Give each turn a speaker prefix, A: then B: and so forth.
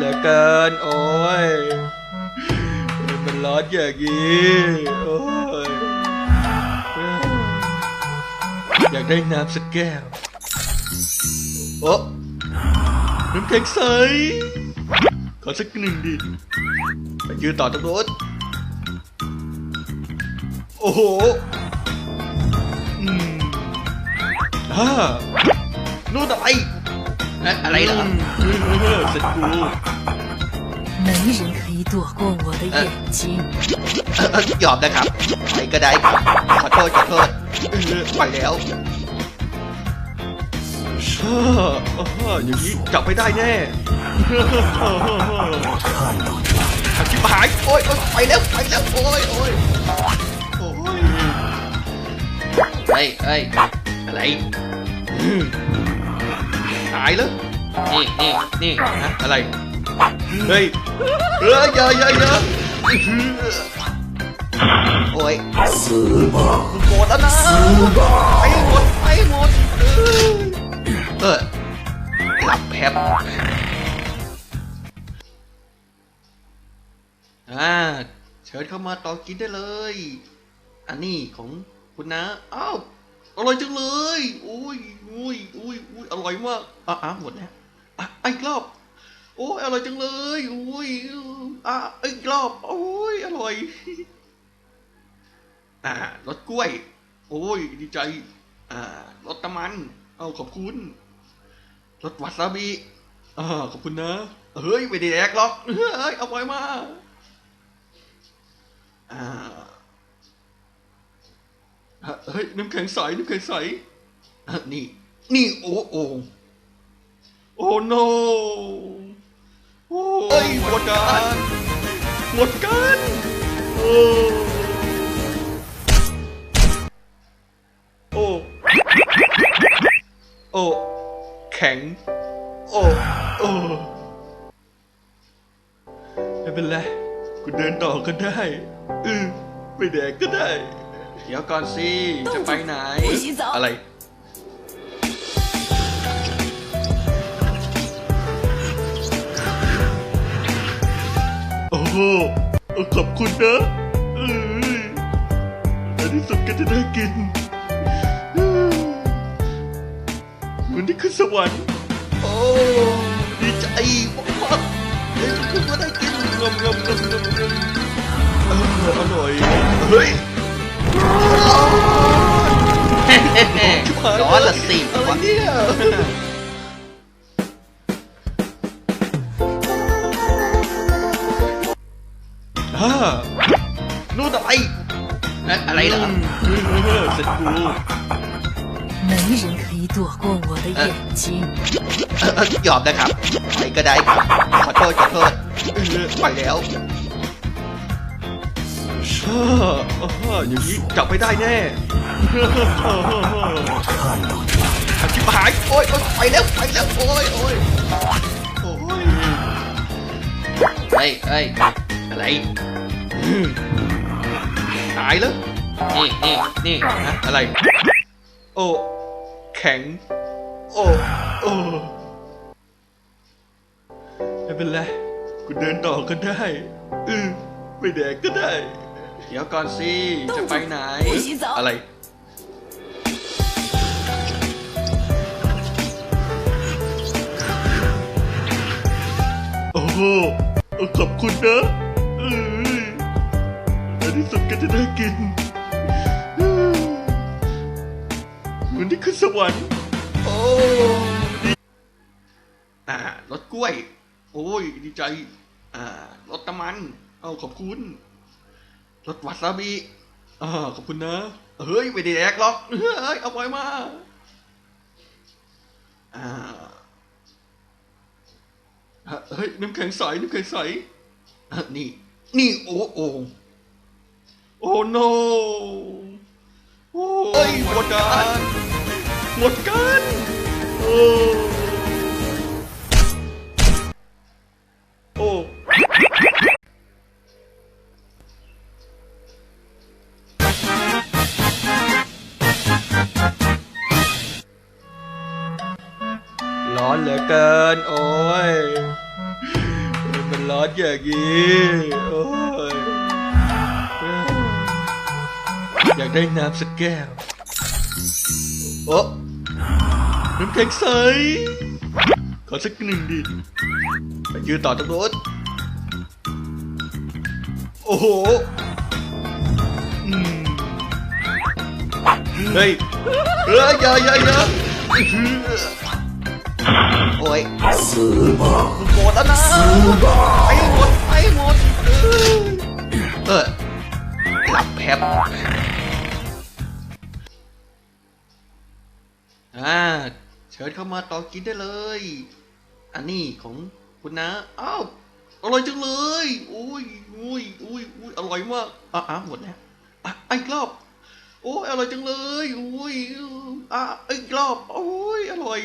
A: เหลือเกิน โอ้ย มันร้อนอย่างนี้โอ้ย อยากได้น้ำสักแก้ว โอ้น้ำแข็งใส ขอสักหนึ่งดิไปยืนต่อตรงโน้นโอ้โหอืมอ่านู่นอะไร
B: เอ๊ะอะไรเหรอ
A: มเออเสร็จกู
C: 没人可以躲过我的眼睛。
B: เอ่อเอ่อยอมนะครับไปก็ได้ครับ ขอโทษขอโทษเออไปแล้ว
A: เออเอออย่างนี้จับไม่ได้แน่อาชิบหาย
B: โอ๊ยโอ๊ยไปแล้วไปแล้วโอ๊ยโอ๊ย
A: โอ้ย
B: เฮ้ยเฮ้ยอะไร
A: ต ายแล้ว
B: นี่นี่นี่
A: ฮะอะไร เฮ้ยเอออย่าอย่าอย่า
B: โอ๊ย
A: หมดแล้วนะไปให้หมดไปให้หมดเออ
B: เออหลับแป๊บ
A: อ่าเชิญเข้ามาต่อกินได้เลย อันนี้ของคุณนะอ้าว อร่อยจังเลยอุ้ยอุ้ยอุ้ยอุ้ยอร่อยมากอะอะหมดแล้วอะอีกรอบโอ้ยอร่อยจังเลยอุ้ยอะอีกรอบโอ้ยอร่อยอ่ารสกล้วย โอ้ยดีใจ อ่ารสตะมัน เอาขอบคุณรสวาซาบิอ่าขอบคุณนะเฮ้ยไม่ได้แดกหรอกเฮ้ยเอาไว้มาอ่า เฮ้ยน้ำแข็งใสน้ำแข็งใสนี่ นี่โอ้โอ้โอ้ no โอ้ยหมดกันหมดกันโอ้โอ้โอ้แข็งโอ้โอ้ไม่เป็นไรกูเดินต่อก็ได้เออไม่แดกก็ได้ เดี๋ยวก่อนสิ จะไปไหน อะไร โอ้ขอบคุณนะเออในที่สุดก็จะได้กินมือนี่ขึ้นสวรรค์ โอ้ดีใจมากเฮ้ยคือว่ได้กินงมงมงมงมอร่อย เฮ้ย
B: ร้อนละสิ
A: อะไรเนี่ยอ่านู่นอะไร
B: เอ๊ะอะไรเหรอ
A: มเออเสร็จกู
C: 没人可以躲过我的眼睛。
B: เอ่อเอ่อยอมนะครับไปก็ได้ครับ ขอโทษขอโทษเออไปแล้ว
A: เ ออเอออย่างนี้จับไม่ได้แน่อาชิบหาย
B: โอ๊ยโอ๊ยไปแล้วไปแล้วโอ๊ยโอ๊ย
A: โอ้ย
B: เฮ้ยเฮ้ยอะไร
A: ตายแล้ว
B: นี่นี่นี่
A: ฮะอะไร โอ้แข็ง โอ้โอ้ไม่เป็นไรกูเดินต่อก็ได้เออไม่แดกก็ได้ เดี๋ยวก่อนสิ จะไปไหน อะไร โอ้ขอบคุณนะเออในที่สุดก็จะได้กินเหมือนที่ขึ้นสวรรค์โอ้ดีอ่ารถกล้วย โอ้ย ดีใจ อ่ารถตะมัน เอาขอบคุณ รสวาซาบิอ่าขอบคุณนะเฮ้ยไม่ได้แดกหรอกเฮ้ยเอาไว้มาอ่าเฮ้ยน้ำแข็งใสน้ำแข็งใสนี่ นี่โอ้โอ้โอ้ no โอ้ยหมดกันหมดกันโอ้ เหลือเกิน โอ้ย มันร้อนอย่างนี้โอ้ย อยากได้น้ำสักแก้ว โอ้น้ำแข็งใส ขอสักหนึ่งดิไปยืนต่อตรงโน้นโอ้โหเฮ้ยเฮ้ยอย่าอย่าอย่า อื้อหือ
B: โอ้ยหมดแล้วนะไปหมดไปหมดเออเออหลับแป๊บ
A: อ่าเชิญเข้ามาต่อกินได้เลย อันนี้ของคุณนะอ้าวอร่อยจังเลยอุ้ยอุ้ยอุ้ยอุ้ยอร่อยมากอะอะหมดแล้วอะอีกรอบโอ้ยอร่อยจังเลยอุ้ยอะอีกรอบโอ้ยอร่อย